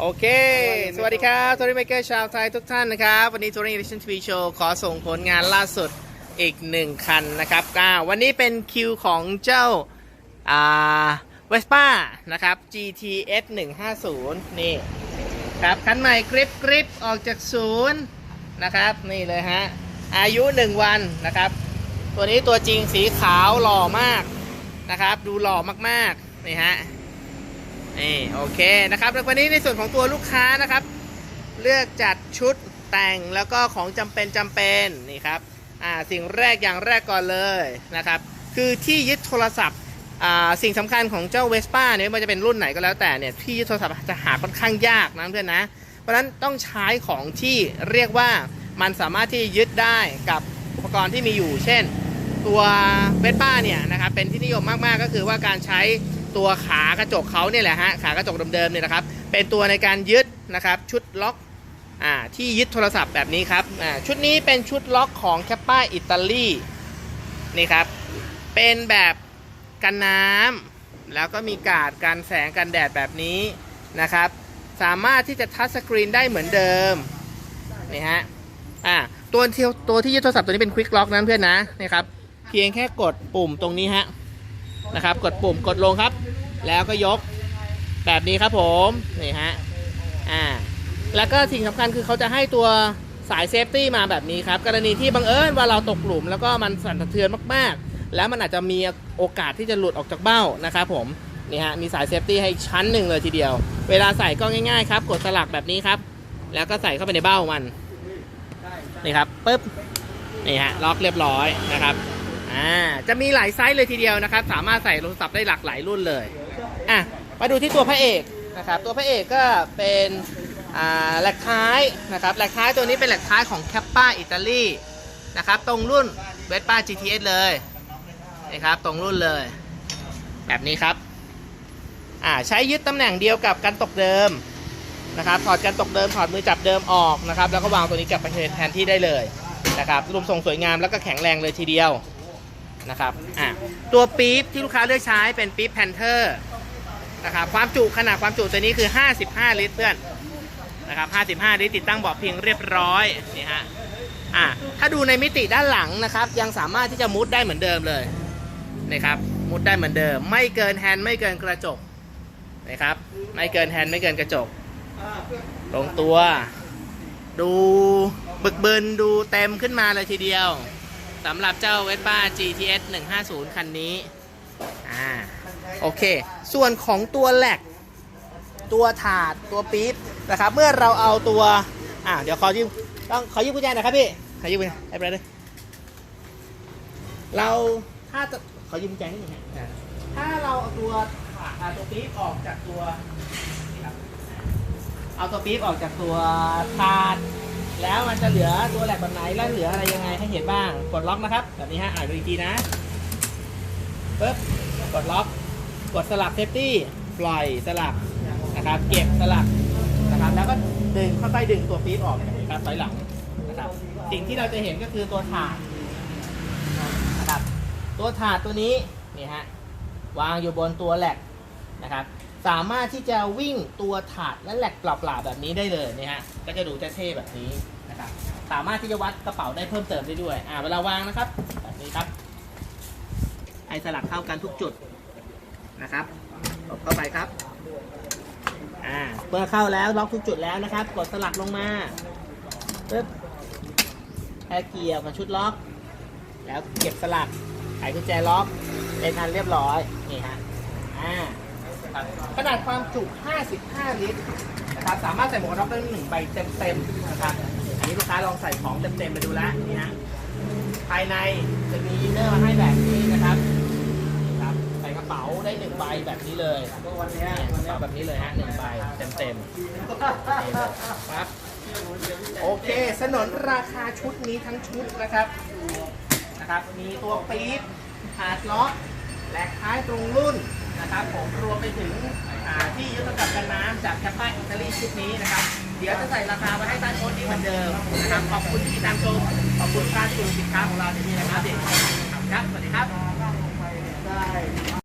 โอเค สวัสดีครับทัวริเมเกอร์ชาวไทยทุกท่านนะครับ วันนี้ทัวริง Edition TV Show ขอส่งผลงานล่าสุดอีกหนึ่งคันนะครับอ่าวันนี้เป็นคิวของเจ้าอ่าเวสป้านะครับ GTS 150 นี่ครับคันใหม่กริปกริปออกจากศูนย์นะครับ นี่เลยฮะ อายุ 1 วันนะครับ ตัวนี้ตัวจริงสีขาวหล่อมากนะครับ ดูหล่อมากๆ นี่ฮะ นี่โอเคนะครับแล้ววันนี้ในส่วนของตัวลูกค้านะครับ เลือกจัดชุดแต่งแล้วก็ของจำเป็นจำเป็นนี่ครับอ่าสิ่งแรกอย่างแรกก่อนเลยนะครับ คือที่ยึดโทรศัพท์อ่าสิ่งสำคัญของเจ้าเวสป้าเนี่ยมันจะเป็นรุ่นไหนก็แล้วแต่เนี่ยที่ยึดโทรศัพท์จะหาค่อนข้างยากนะเพื่อนนะ เพราะฉะนั้นต้องใช้ของที่เรียกว่ามันสามารถที่ยึดได้กับอุปกรณ์ที่มีอยู่ เช่น ตัวเวสป้าเนี่ยนะครับเป็นที่นิยมมากๆก็คือว่าการใช้ ตัวขากระจกเขาเนี่ยแหละฮะขากระจกเดิมๆเนี่ยนะครับ เป็นตัวในการยึดนะครับชุดล็อกอ่าที่ยึดโทรศัพท์แบบนี้ครับอ่าชุดนี้เป็นชุดล็อกของแคปป้าอิตาลีนี่ครับเป็นแบบกันน้ำแล้วก็มีกาดกันแสงกันแดดแบบนี้นะครับ สามารถที่จะทัชสกรีนได้เหมือนเดิมนี่ฮะอ่าตัวที่ตัวที่ยึดโทรศัพท์ตัวนี้เป็นควิกล็อกนั้นเพื่อนนะนี่ครับเพียงแค่กดปุ่มตรงนี้ฮะ นะครับ กดปุ่มกดลงครับ แล้วก็ยกแบบนี้ครับผมนี่ฮะอ่าแล้วก็สิ่งสำคัญคือเขาจะให้ตัวสายเซฟตี้มาแบบนี้ครับ กรณีที่บังเอิญว่าเราตกหลุม แล้วก็มันสั่นสะเทือนมากๆ แล้วมันอาจจะมีโอกาสที่จะหลุดออกจากเบ้านะครับผมนี่ฮะมีสายเซฟตี้ให้ชั้นหนึ่งเลยทีเดียว เวลาใส่ก็ง่ายๆครับ กดสลักแบบนี้ครับ แล้วก็ใส่เข้าไปในเบ้ามันนี่ครับปึ๊บนี่ฮะล็อกเรียบร้อยนะครับ อ่าจะมีหลายไซส์เลยทีเดียวนะครับ สามารถใส่โทรศัพท์ได้หลากหลายรุ่นเลยอะมาดูที่ตัวพระเอกนะครับ ตัวพระเอกก็เป็นอ่าแหลกท้ายนะครับแหลกท้ายตัวนี้เป็นแหลกท้ายของแคปป้าอิตาลีนะครับ ตรงรุ่นเวสป้า GTS เลยนี่ครับตรงรุ่นเลย แบบนี้ครับอ่าใช้ยึดตำแหน่งเดียวกับกันตกเดิมนะครับถอดกันตกเดิมถอดมือจับเดิมออกนะครับ แล้วก็วางตัวนี้กลับไปแทนที่ได้เลยนะครับรูปทรงสวยงามแล้วก็แข็งแรงเลยทีเดียว นะครับอะตัวปี๊บที่ลูกค้าเลือกใช้เป็นปี๊บแพนเทอร์นะครับความจุขนาดความจุตัวนี้คือ 55 ลิตรเพื่อนนะครับ 55 ลิตรติดตั้งเบาะพิงเรียบร้อยนี่ฮะอะถ้าดูในมิติด้านหลังนะครับ ยังสามารถที่จะมุดได้เหมือนเดิมเลยนะครับมุดได้เหมือนเดิม ไม่เกินแฮนด์ไม่เกินกระจกนะครับไม่เกินแฮนด์ไม่เกินกระจกตรงตัว ดูบึกบึนดูเต็มขึ้นมาเลยทีเดียว สำหรับเจ้าเวสป้า GTS 150 คันนี้ อ่า โอเค ส่วนของตัวแหลก ตัวถาด ตัวปี๊บนะครับ เมื่อเราเอาตัว อ่า เดี๋ยวขอยืมต้องขอยืมกุญแจหน่อยครับพี่ ขอยืมกุญแจให้ไปเลย เราถ้าจะขอยืมกุญแจนิดหนึงฮะอ่าถ้าเราเอาตัวถาดตัวปี๊บออกจากตัว เอาตัวปี๊บออกจากตัวถาด แล้วมันจะเหลือตัวแหลกแบบไหนแล้วเหลืออะไรยังไงให้เห็นบ้าง กดล็อกนะครับ แบบนี้ฮะอ่านดูอีกทีนะปึ๊บกดล็อก กดสลับเซฟตี้ปล่อยสลับนะครับ เก็บสลับนะครับ แล้วก็ดึงค่อยๆดึงตัวปี๊บออกนะครับถอยหลังนะครับ สิ่งที่เราจะเห็นก็คือตัวถาดนะครับ ตัวถาดตัวนี้นี่ฮะวางอยู่บนตัวแหลก นะครับ สามารถที่จะวิ่งตัวถาดและแหลกเปล่าๆแบบนี้ได้เลยนะฮะก็จะดูเท่ๆแบบนี้นะครับสามารถที่จะวัดกระเป๋าได้เพิ่มเติมได้ด้วยอ่าเวลาวางนะครับ แบบนี้ครับ ไอสลักเข้ากันทุกจุดนะครับตบเข้าไปครับอ่าเมื่อเข้าแล้วล็อกทุกจุดแล้วนะครับ กดสลักลงมาปึ๊บแค่เกี่ยวกับชุดล็อก แล้วเก็บสลักไขกุญแจล็อกเป็นอันเรียบร้อยนี่ฮะอ่า ครับขนาดความจุ 55 ลิตรนะครับสามารถใส่หมวกกันน็อกได้หนึ่งใบเต็มๆนะครับอันนี้ลูกค้าลองใส่ของเต็มๆไปดูแล้วนี่ฮะภายในจะมีอินเนอร์มาให้แบบนี้นะครับครับใส่กระเป๋าได้หนึ่งใบแบบนี้เลยวันนี้กระเป๋าแบบนี้เลยฮะหนึ่งใบเต็มๆครับโอเคสนนราคาชุดนี้ทั้งชุดนะครับนะครับ มีตัวปี๊บถาดล็อกแหลกท้ายตรงรุ่น นะครับผมรวมไปถึงที่ยึดกับกันน้ำจากแคปป้าอิตาลีชุดนี้นะครับ เดี๋ยวจะใส่ราคาไว้ให้ใต้โพสต์นี้เหมือนเดิมนะครับขอบคุณที่ติดตามชมขอบคุณการสูสินค้าของเราในนี้นะครับเด็กครับสวัสดีครับ